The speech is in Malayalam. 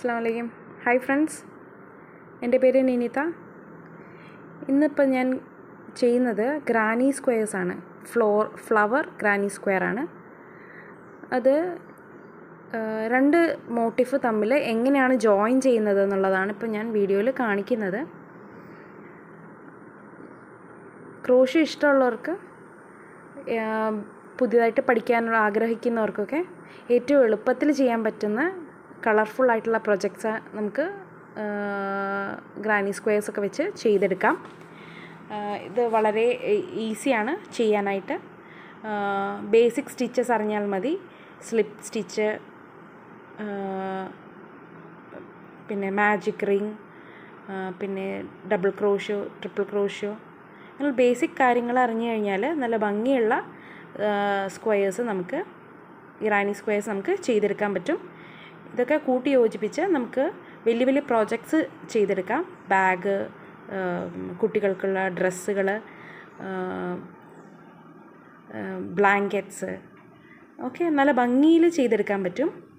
അസ്സാം ഹായ് ഫ്രണ്ട്സ് എന്റെ പേര് നിനിത. ഇന്നിപ്പോൾ ഞാൻ ചെയ്യുന്നത് ഗ്രാനി സ്ക്വയേഴ്സ് ആണ്. ഫ്ലോർ ഫ്ലവർ ഗ്രാനി സ്ക്വയർ ആണ്. അത് രണ്ട് മോട്ടിഫ് തമ്മിൽ എങ്ങനെയാണ് ജോയിൻ ചെയ്യുന്നത് എന്നുള്ളതാണ് ഇപ്പോൾ ഞാൻ വീഡിയോയിൽ കാണിക്കുന്നത്. ക്രോഷ ഇഷ്ടമുള്ളവർക്ക് പുതിയതായിട്ട് പഠിക്കാൻ ആഗ്രഹിക്കുന്നവർക്കൊക്കെ ഏറ്റവും എളുപ്പത്തിൽ ചെയ്യാൻ പറ്റുന്ന കളർഫുൾ ആയിട്ടുള്ള പ്രൊജക്ട്സ് നമുക്ക് ഗ്രാനി സ്ക്വയേഴ്സ് ഒക്കെ വെച്ച് ചെയ്തെടുക്കാം. ഇത് വളരെ ഈസിയാണ് ചെയ്യാനായിട്ട്. ബേസിക് സ്റ്റിച്ചസ് അറിഞ്ഞാൽ മതി. സ്ലിപ്പ് സ്റ്റിച്ച് പിന്നെ മാജിക് റിങ് പിന്നെ ഡബിൾ ക്രോഷ്യോ ട്രിപ്പിൾ ക്രോഷ്യോ അങ്ങനെ ബേസിക് കാര്യങ്ങൾ അറിഞ്ഞു കഴിഞ്ഞാൽ നല്ല ഭംഗിയുള്ള സ്ക്വയേഴ്സ് നമുക്ക് ഇറാനി സ്ക്വയേഴ്സ് നമുക്ക് ചെയ്തെടുക്കാൻ പറ്റും. ഇതൊക്കെ കൂട്ടി യോജിപ്പിച്ച് നമുക്ക് വലിയ വലിയ പ്രോജക്ട്സ് ചെയ്തെടുക്കാം. ബാഗ് കുട്ടികൾക്കുള്ള ഡ്രസ്സുകൾ ബ്ലാങ്കറ്റ്സ് ഒക്കെ നല്ല ഭംഗിയിൽ ചെയ്തെടുക്കാൻ പറ്റും.